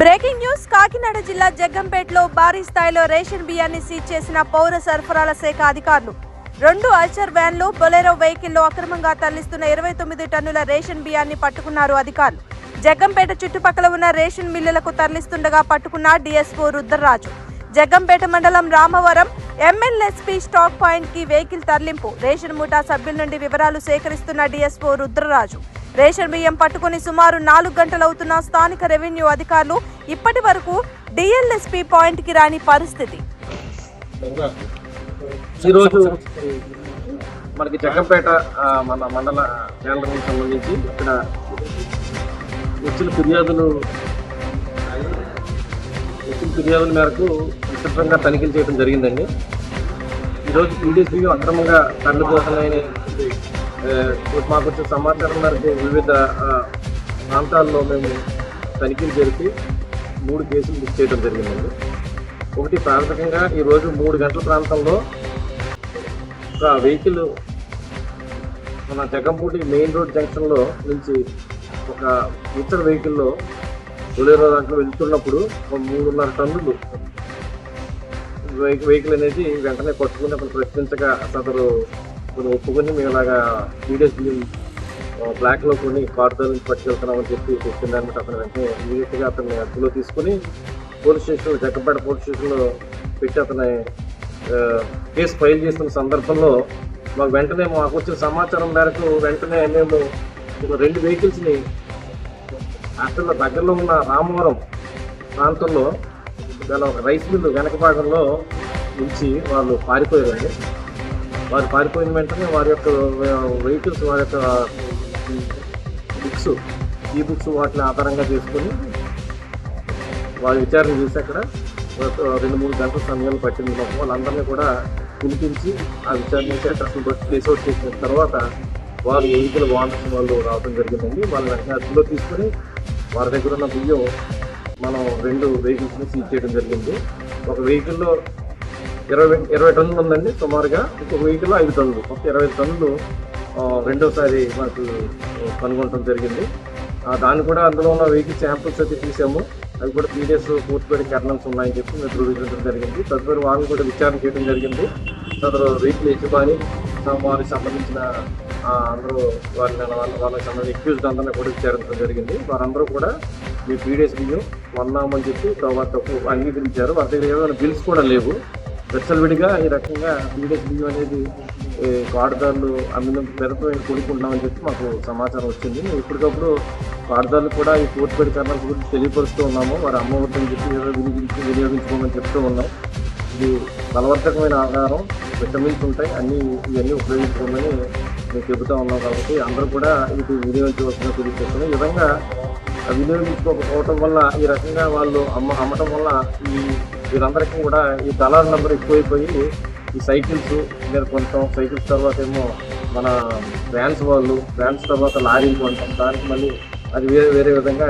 Breaking news Kakinada జిల్లా జగ్గంపేటలో భారీ స్థాయిలో రేషన్ బియ్యాన్ని సీజ్ చేసిన పౌర సరఫరాల శాఖ అధికారులు. రెండు అల్చర్ వ్యాన్లు బొలెరో వెహికల్లో అక్రమంగా తరలిస్తున్న ఇరవై తొమ్మిది టన్నుల రేషన్ బియ్యాన్ని పట్టుకున్నారు అధికారులు. జగ్గంపేట చుట్టుపక్కల ఉన్న రేషన్ మిల్లులకు తరలిస్తుండగా పట్టుకున్న డిఎస్ఓ రుద్రరాజు. జగ్గంపేట మండలం రామవరం ఎంఎల్ఎస్పీ స్టాక్ పాయింట్కి వెహికల్ తరలింపు. రేషన్ ముఠా సభ్యుల నుండి వివరాలు సేకరిస్తున్న డిఎస్ఓ రుద్రరాజు. రేషన్ బియ్యం పట్టుకుని సుమారు నాలుగు గంటలవుతున్న స్థానిక రెవెన్యూ అధికారులు ఇప్పటి వరకు డిఎల్ఎస్పి పాయింట్కి రాని పరిస్థితి. ఈరోజు మనకి జగ్గంపేట మన మండల కేంద్రానికి సంబంధించి ఇక్కడ వచ్చిన ఫిర్యాదులు వచ్చిన ఫిర్యాదుల మేరకు విస్తృతంగా తనిఖీలు చేయడం జరిగిందండి. ఈరోజు పీడీసీ అక్రమంగా తరలిపోతున్నాయని మాకు వచ్చిన సమాచారం మేరకు వివిధ ప్రాంతాల్లో మేము తనిఖీలు జరిపి మూడు కేసులు బుక్ చేయడం జరిగిందండి. ఒకటి ప్రాథమికంగా ఈరోజు మూడు గంటల ప్రాంతంలో ఒక వెహికల్ మన జగంపూటి మెయిన్ రోడ్ జంక్షన్లో నుంచి ఒక ఇతర వెహికల్లో బొలేరో దాంట్లో వెళ్తున్నప్పుడు ఒక మూడున్నర టన్నులు వెహికల్ వెహికల్ అనేది వెంటనే కొట్టుకుని అతను ప్రశ్నించగా సదరు కొన్ని ఒప్పుకొని మేము ఇలాగా వీడియోస్ బ్లాక్లో కొన్ని కార్డర్ నుంచి పట్టుకెళ్తున్నామని చెప్పి చెప్పింది అనమాట అతను వెంటనే ఇమీడియట్గా అతన్ని అదుపులో తీసుకుని పోలీస్ స్టేషన్లో జగ్గంపేట పోలీస్ స్టేషన్లో పెట్టి అతని కేసు ఫైల్ చేస్తున్న సందర్భంలో మాకు వెంటనే మాకు వచ్చిన సమాచారం మేరకు వెంటనే మేము ఒక రెండు వెహికల్స్ని అక్కడ దగ్గరలో ఉన్న రామవరం ప్రాంతంలో దాని ఒక రైస్ మిల్లు వెనక భాగంలో నుంచి వాళ్ళు పారిపోయారండి. వారు పారిపోయిన వెంటనే వారి యొక్క వెహికల్స్ వారి యొక్క బుక్స్ ఈ బుక్స్ వాటిని ఆధారంగా చేసుకొని వారి విచారణ చేసి అక్కడ రెండు మూడు గంటల సమయాలు పట్టింది మొత్తం వాళ్ళందరినీ కూడా పిలిపించి ఆ విచారణ చేసి అడ్రస్ని ప్లేస్ అవుట్ చేసిన తర్వాత వారు వెహికల్ వాహనం వాళ్ళు రావడం జరిగిందండి. వాళ్ళ వెంటనే అదుపులో తీసుకొని వారి దగ్గర ఉన్న బియ్యం మనం రెండు వెహికల్స్ని సీజ్ చేయడం జరిగింది. ఒక వెహికల్లో ఇరవై ఇరవై టన్నులు ఉందండి సుమారుగా. ఒక వెహికల్లో ఐదు టన్నులు. మొత్తం ఇరవై టన్నులు రెండోసారి మనకు కనుగొనడం జరిగింది. దాన్ని కూడా అందులో ఉన్న వెహికల్ శాంపుల్స్ అయితే తీసాము. అవి కూడా త్రీ పీడిఎస్ పూర్తిపడి కర్నల్స్ ఉన్నాయని చెప్పి మేము ధృవీకరించడం జరిగింది. తదుపరి వాళ్ళని కూడా విచారణ చేయడం జరిగింది. తదుపరి వెహికల్ యజమాని వారికి సంబంధించిన అందరూ వారిని వాళ్ళ వాళ్ళకి సంబంధించిన ఎక్యూజ్డ్ అందరినీ కూడా విచారించడం జరిగింది. వారందరూ కూడా మీ పీడిఎస్ బియ్యం వన్నామని చెప్పి తర్వాత అంగీకరించారు. వారి దగ్గర ఏమైనా బిల్స్ కూడా లేవు. విడిగా ఈ రకంగా పీడిఎస్ బియ్యం అనేది ఈ కార్డుదారులు అమ్మిన పెరతో కొనుక్కుంటున్నామని చెప్పి మాకు సమాచారం వచ్చింది. మేము ఎప్పటికప్పుడు కార్డుదారులు కూడా ఈ పూర్తిపడి కారణాల గురించి తెలియపరుస్తూ ఉన్నాము. వారు అమ్మవద్దని చెప్పి వినియోగించి వినియోగించుకోమని చెప్తూ ఉన్నాం. ఇది బలవర్ధకమైన ఆహారం విటమిన్స్ ఉంటాయి. అన్నీ ఇవన్నీ ఉపయోగించుకోమని మేము చెబుతూ ఉన్నాం కాబట్టి అందరూ కూడా ఇది వినియోగించవలసిన తెలియజేస్తున్నాం ఈ విధంగా వినియోగించుకోకపోవటం వల్ల ఈ రకంగా వాళ్ళు అమ్మ అమ్మటం వల్ల ఈ వీరందరికీ కూడా ఈ దళాల నెంబర్ ఎక్కువైపోయి ఈ సైకిల్స్ మీద కొంటాం సైకిల్స్ తర్వాత ఏమో మన వ్యాన్స్ వాళ్ళు వ్యాన్స్ తర్వాత లారీలు కొంటాం దానికి మళ్ళీ అది వేరే వేరే విధంగా